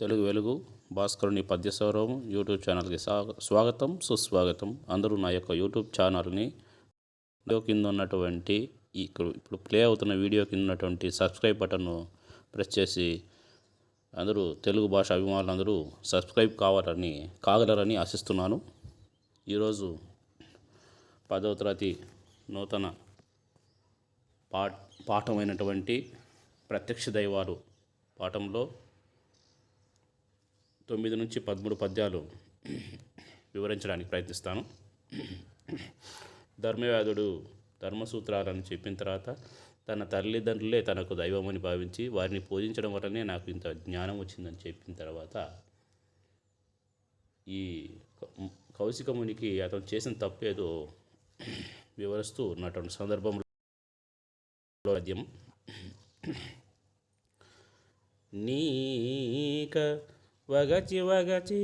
తెలుగు వెలుగు భాస్కరుని పద్య సౌరవం యూట్యూబ్ ఛానల్కి స్వా- స్వాగతం సుస్వాగతం. అందరూ నా యొక్క యూట్యూబ్ ఛానల్ని వీడియో కింద ఉన్నటువంటి ఇక్కడ ఇప్పుడు ప్లే అవుతున్న వీడియో కింద ఉన్నటువంటి సబ్స్క్రైబ్ బటన్ను ప్రెస్ చేసి అందరూ తెలుగు భాష అభిమానులందరూ సబ్స్క్రైబ్ కావాలని కాగలరని ఆశిస్తున్నాను. ఈరోజు పదవ తరగతి నూతన పా పాఠమైనటువంటి ప్రత్యక్ష దైవాలు పాఠంలో తొమ్మిది నుంచి పదమూడు పద్యాలు వివరించడానికి ప్రయత్నిస్తాను. ధర్మవ్యాధుడు ధర్మసూత్రాలను చెప్పిన తర్వాత తన తల్లిదండ్రులే తనకు దైవమని భావించి వారిని పూజించడం వల్లనే నాకు ఇంత జ్ఞానం వచ్చిందని చెప్పిన తర్వాత ఈ కౌశికమునికి అతను చేసిన తప్పేదో వివరిస్తూ ఉన్నటువంటి సందర్భంలో పద్యం. నీక వగచి వగచి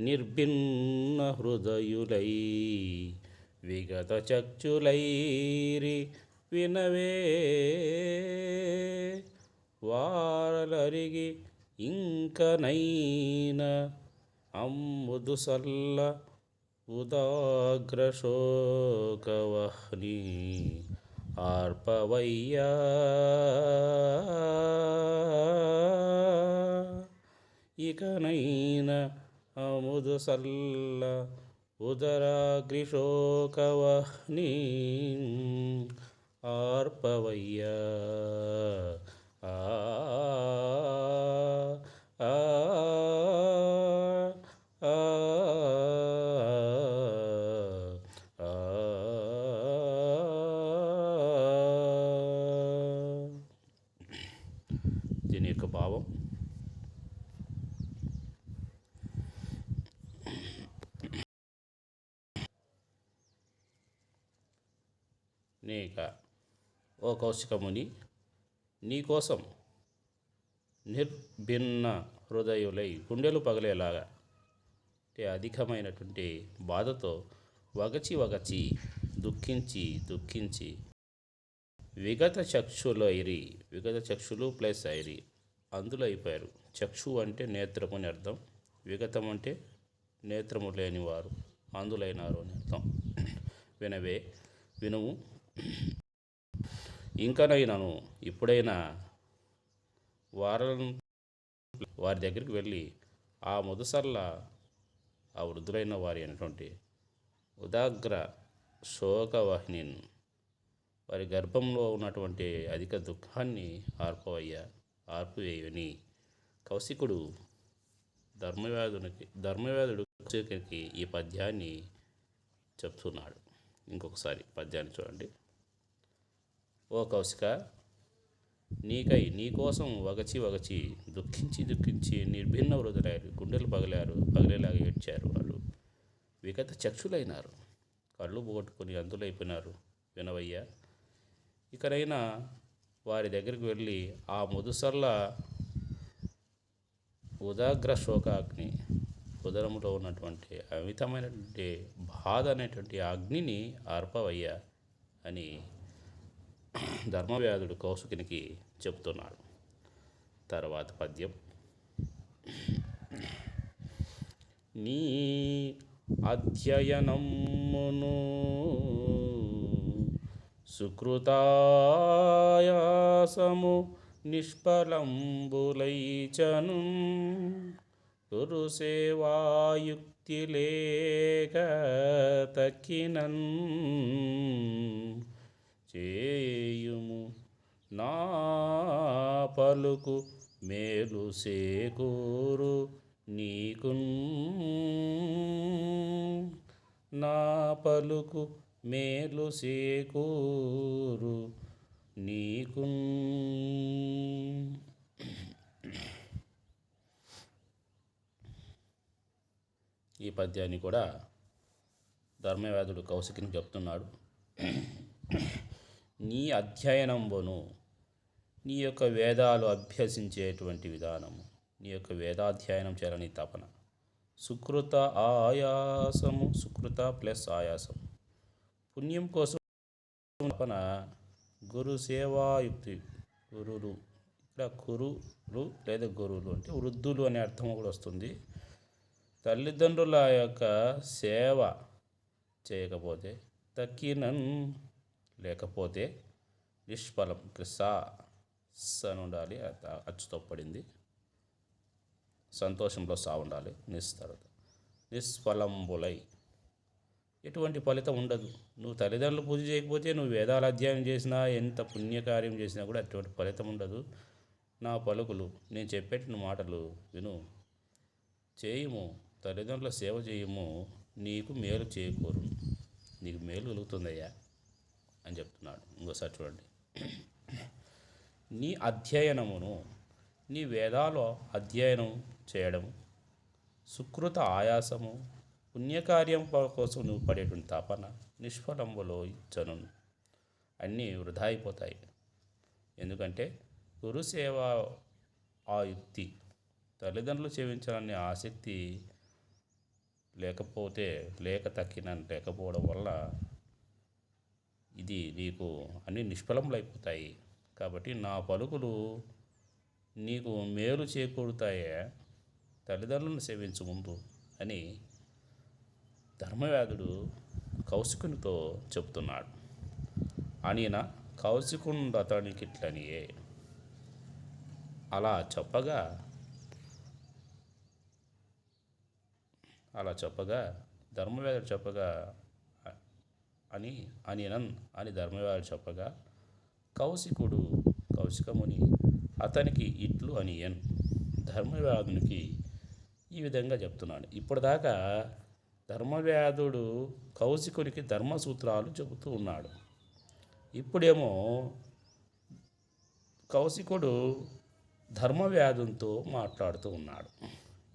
నిర్భిన్న హృదయులై విగత చక్షులైరి వినవే. వారలరిగి ఇంకనైన అమ్ముదు సల్ల ఉదాగ్రశోకవహ్ని ఆర్పవయ్యా ఇకనైన అముదు సల్ల ఉదరాగ్రిశోకవహ్ని ఆర్పవయ్యా ఆ ఆ ఆ దీని యొక్క భావం. నీక ఓ కౌశికముని నీకోసం నిర్భిన్న హృదయులై గుండెలు పగలేలాగా అంటే అధికమైనటువంటి బాధతో వగచి వగచి దుఃఖించి దుఃఖించి విగత చక్షులైరి విగత చక్షులు ప్లస్ ఐరి అందులో అయిపోయారు. చక్షు అంటే నేత్రము అని అర్థం. విగతం అంటే నేత్రము లేనివారు అందులైనారు అని అర్థం. వినవే వినుము. ఇంకనైనాను ఇప్పుడైనా వారలను వారి దగ్గరికి వెళ్ళి ఆ ముదసర్ల ఆ వృద్ధులైన వారి అయినటువంటి ఉదాగ్ర శోకవాహిని వారి గర్భంలో ఉన్నటువంటి అధిక దుఃఖాన్ని ఆర్పవయ్యా. ఆర్పివేయని. కౌశికుడు ధర్మవ్యాధునికి ధర్మవ్యాధుడు కౌశికునికి ఈ పద్యాన్ని చెప్తున్నాడు. ఇంకొకసారి పద్యాన్ని చూడండి. ఓ కౌశిక నీకై నీకోసం వగచి వగచి దుఃఖించి దుఃఖించి నిర్భిన్న వృధులయ్యారు గుండెలు పగిలారు పగిలేలాగా ఏడ్చారు వాళ్ళు. విగత చక్షులైనారు. కళ్ళు పోగొట్టుకొని అందులైపోయినారు వినవయ్యా ఇకనైనా వారి దగ్గరికి వెళ్ళి ఆ ముదుసర్ల ఉదాగ్ర శోకాగ్ని ఉదరములో ఉన్నటువంటి అమితమైనటువంటి బాధ అనేటువంటి అగ్నిని ఆర్పవయ్యా అని ధర్మవ్యాధుడు కౌశికునికి చెప్తున్నాడు తర్వాత పద్యం. నీ అధ్యయనమును సుకృతాయాసము నిష్ఫలంబులైచను. గురు సేవాయుక్తి లేక తక్కినన్ చేయుము నా పలుకు మేలు సేకూరు నీకున్. నా పలుకు మేలు సేకూరు నీకు. ఈ పద్యాన్ని కూడా ధర్మవ్యాధుడు కౌశికిని చెప్తున్నాడు. నీ అధ్యయనంబును నీ యొక్క వేదాలు అభ్యసించేటువంటి విధానము నీ యొక్క వేదాధ్యయనం చేయాలని తపన. సుకృత ఆయాసము సుకృత ప్లస్ ఆయాసం పుణ్యం కోసం తపన గురు సేవాయుక్తి గురులు. ఇక్కడ కురులు లేదా గురువులు అంటే వృద్ధులు అనే అర్థం కూడా వస్తుంది. తల్లిదండ్రుల యొక్క సేవ చేయకపోతే తక్కినన్ లేకపోతే నిష్ఫలం. క్రిసా అని ఉండాలి అచ్చుతో పడింది సంతోషంలో సా ఉండాలి నిస్ తర్వాత నిష్ఫలంబులై. ఎటువంటి ఫలితం ఉండదు. నువ్వు తల్లిదండ్రులు పూజ చేయకపోతే నువ్వు వేదాల అధ్యయనం చేసినా ఎంత పుణ్యకార్యం చేసినా కూడా అటువంటి ఫలితం ఉండదు. నా పలుకులు నేను చెప్పేటిన మాటలు విను. చేయుము తల్లిదండ్రుల సేవ చేయుము నీకు మేలు చేయకూరు నీకు మేలు కలుగుతుందయ్యా అని చెప్తున్నాడు. ఇంకోసారి చూడండి. నీ అధ్యయనమును నీ వేదాలు అధ్యయనం చేయడం సుకృత ఆయాసము పుణ్యకార్యం కోసం నువ్వు పడేటువంటి తపన నిష్ఫలంబులో ఇచ్చను అన్నీ వృధా అయిపోతాయి. ఎందుకంటే గురుసేవ ఆ యుక్తి తల్లిదండ్రులు సేవించాలనే ఆసక్తి లేకపోతే లేక తక్కిన లేకపోవడం వల్ల ఇది నీకు అన్ని నిష్ఫలములైపోతాయి కాబట్టి నా పలుకులు నీకు మేలు చేకూరుతాయే తల్లిదండ్రులను సేవించు ముందు అని ధర్మవ్యాధుడు కౌశికునితో చెప్తున్నాడు అనిన కౌశికుండు అతనికి ఇట్లనియే అలా చెప్పగా అలా చెప్పగా ధర్మవ్యాధుడు చెప్పగా అని అనినన్ అని ధర్మవ్యాధుడు చెప్పగా కౌశికుడు కౌశికముని అతనికి ఇట్లు అనియన్. ధర్మవ్యాధునికి ఈ విధంగా చెప్తున్నాడు. ఇప్పటిదాకా ధర్మవ్యాధుడు కౌశికునికి ధర్మసూత్రాలు చెబుతూ ఉన్నాడు. ఇప్పుడేమో కౌశికుడు ధర్మవ్యాధునితో మాట్లాడుతూ ఉన్నాడు.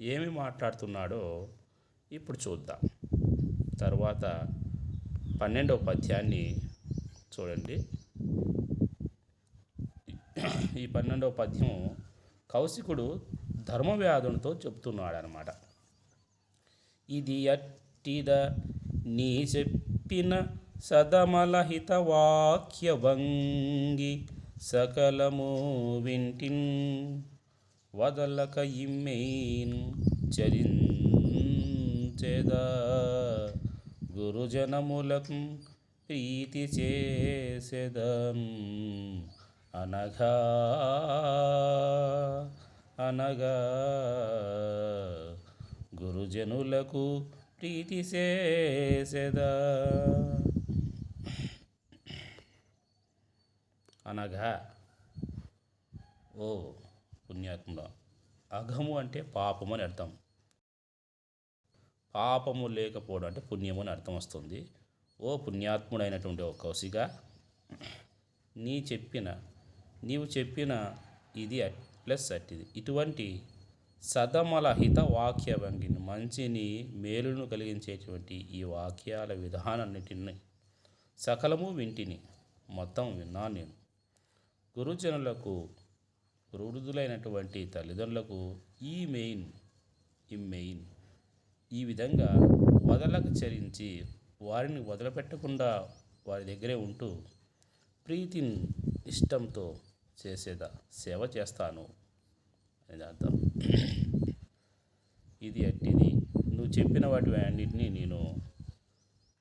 ఏమి మాట్లాడుతున్నాడో ఇప్పుడు చూద్దాం. తర్వాత పన్నెండవ పద్యాన్ని చూడండి. ఈ పన్నెండవ పద్యం కౌశికుడు ధర్మవ్యాధునితో చెప్తున్నాడు అనమాట ఇది అట్టిద నీ చెప్పిన సదమలహిత వాక్యభంగి సకలము వింటిన్ వదలక ఇమ్మెయిన్ చరించేదా. గురుజనములకు ప్రీతి చేసేదం అనగా అనగా. గురుజనులకు ప్రీతి చేసేదా అనగా ఓ పుణ్యాత్ముడ. అఘము అంటే పాపము అని అర్థం. పాపము లేకపోవడం అంటే పుణ్యము అని అర్థం వస్తుంది. ఓ పుణ్యాత్ముడైనటువంటి ఓ కౌశిగా నీ చెప్పిన నీవు చెప్పిన ఇది అట్- ప్లస్ అట్టిది ఇటువంటి సదమలహిత వాక్య భంగిని మంచిని మేలును కలిగించేటువంటి ఈ వాక్యాల విధానాన్నిటిని సకలము వింటిని మొత్తం విన్నాను నేను. గురుజనులకు వృద్ధులైనటువంటి తల్లిదండ్రులకు ఈ మెయిన్ ఈ మెయిన్ ఈ విధంగా వదలకు చరించి వారిని వదిలిపెట్టకుండా వారి దగ్గరే ఉంటూ ప్రీతిని ఇష్టంతో చేసేదా సేవ చేస్తాను. అని అర్థం ఇది అట్టిది. నువ్వు చెప్పిన వాటి అన్నిటినీ నేను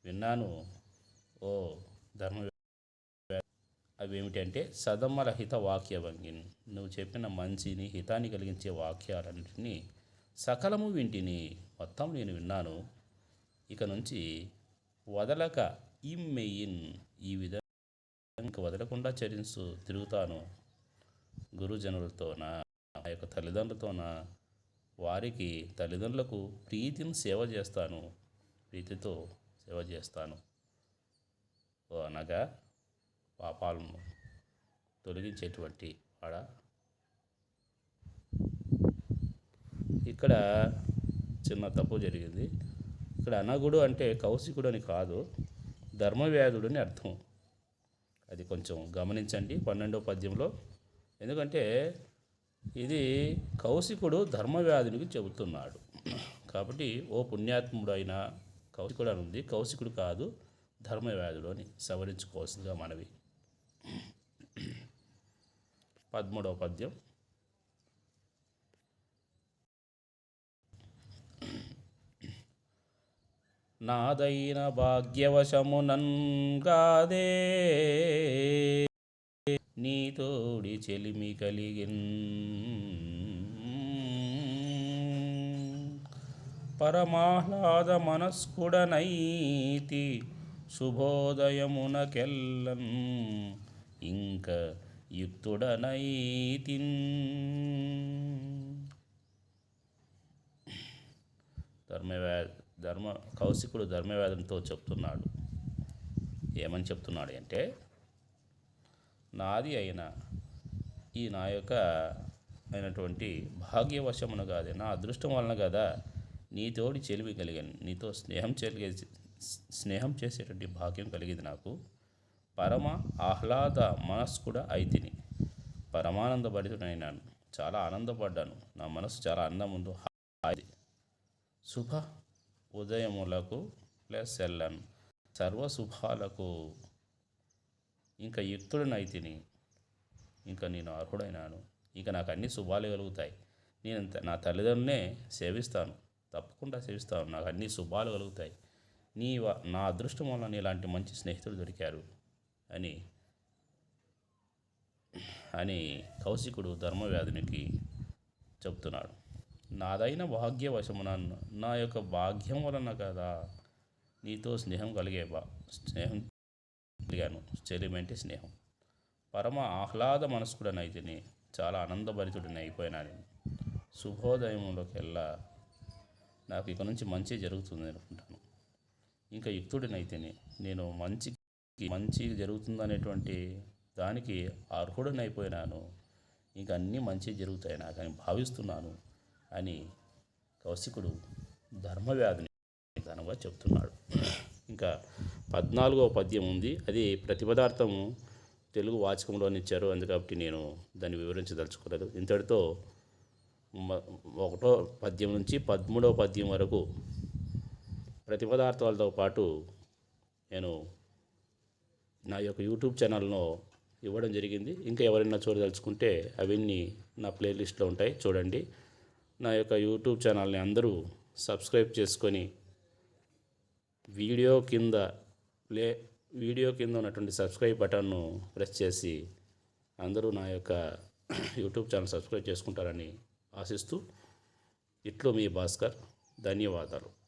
విన్నాను. ఓ ధర్మ అవి ఏమిటంటే సదమ్మల హిత వాక్య భంగిని నువ్వు చెప్పిన మంచిని హితాన్ని కలిగించే వాక్యాలన్నింటినీ సకలము వింటిని మొత్తం నేను విన్నాను. ఇక నుంచి వదలక ఇమ్మెయిన్ ఈ విధంగా వదలకుండా చరించు తిరుగుతాను గురుజనులతోనా? ఆ యొక్క తల్లిదండ్రులతోన వారికి తల్లిదండ్రులకు ప్రీతిని సేవ చేస్తాను. ప్రీతితో సేవ చేస్తాను. ఓ అనగా పాపాలను తొలగించేటువంటి వాడ? ఇక్కడ చిన్న తప్పు జరిగింది. ఇక్కడ అనగుడు అంటే కౌశికుడు అని కాదు ధర్మవ్యాధుడు అని అర్థం. అది కొంచెం గమనించండి పన్నెండో పద్యంలో. ఎందుకంటే ఇది కౌశికుడు ధర్మవ్యాధునికి చెబుతున్నాడు. కాబట్టి ఓ పుణ్యాత్ముడు అయిన కౌశికుడు అని ఉంది. కౌశికుడు కాదు ధర్మవ్యాధుడు అని సవరించుకోవాల్సిందిగా మనవి. పద్మూడవ పద్యం. నాదైన భాగ్యవశమునంగాదే నీతోడి చెలిమి కలిగిన్. పరమాహ్లాద మనస్కుడనైతి శుభోదయమునకెల్లం. ఇంక యుక్తుడనైతి ధర్మవ్యా ధర్మ కౌశికుడు ధర్మవేదంతో చెప్తున్నాడు. ఏమని చెప్తున్నాడు అంటే నాది అయిన ఈ నా యొక్క అయినటువంటి భాగ్యవశమును కాదు నా అదృష్టం వలన కదా నీతోడి చెలివి కలిగాను. నీతో స్నేహం చెలిగే స్నేహం చేసేటువంటి భాగ్యం కలిగింది నాకు. పరమ ఆహ్లాద మనస్కుడ అయితిని. పరమానందభరితుడైనాను. చాలా ఆనందపడ్డాను. నా మనసు చాలా ఆనందముందు హాయి శుభ ఉదయములకు ప్లస్ వెళ్ళాను సర్వ ఇంకా ఇంకా యుక్తుడినైతిని ఇంకా నేను అర్హుడైనాను. ఇంకా నాకు అన్ని శుభాలు కలుగుతాయి. నేను నా తల్లిదండ్రులనే సేవిస్తాను. తప్పకుండా సేవిస్తాను. నాకు అన్ని శుభాలు కలుగుతాయి. నీ వ- నా అదృష్టం వల్ల నీ ఇలాంటి మంచి స్నేహితులు దొరికారు అని అని కౌశికుడు ధర్మవ్యాధునికి చెప్తున్నాడు నాదైన భాగ్యవశమున నా యొక్క భాగ్యం వలన కదా నీతో స్నేహం కలిగే బా స్నేహం కలిగాను చెలిమంటే స్నేహం. పరమ ఆహ్లాద మనస్కుడనైతిని చాలా ఆనందభరితుడిని అయిపోయినా నేను. శుభోదయంలోకెల్లా నాకు ఇక నుంచి మంచి జరుగుతుంది అనుకుంటాను. ఇంకా యుక్తుడినైతేనే నేను మంచికి మంచి జరుగుతుందనేటువంటి దానికి అర్హుడనైపోయినాను. ఇంకా అన్నీ మంచి జరుగుతాయి నాకు అని భావిస్తున్నాను అని కౌశికుడు ధర్మవ్యాధిని ఘనంగా చెప్తున్నాడు. ఇంకా పద్నాలుగో పద్యం ఉంది. అది ప్రతిపదార్థము తెలుగు వాచకంలోనిచ్చారు అందుకబట్టి నేను దాన్ని వివరించదలుచుకోలేదు ఇంతటితో ఒకటో పద్యం నుంచి పదమూడవ పద్యం వరకు ప్రతిపదార్థాలతో పాటు నేను నా యొక్క యూట్యూబ్ ఛానల్ను ఇవ్వడం జరిగింది. ఇంకా ఎవరైనా చూడదలుచుకుంటే అవన్నీ నా ప్లేలిస్ట్లో ఉంటాయి. చూడండి. నా యొక్క యూట్యూబ్ ఛానల్ని అందరూ సబ్స్క్రైబ్ చేసుకొని వీడియో కింద ప్లే వీడియో కింద ఉన్నటువంటి సబ్స్క్రైబ్ బటన్ను ప్రెస్ చేసి అందరూ నా యొక్క యూట్యూబ్ ఛానల్ సబ్స్క్రైబ్ చేసుకుంటారని ఆశిస్తూ ఇట్లు మీ భాస్కర్. ధన్యవాదాలు.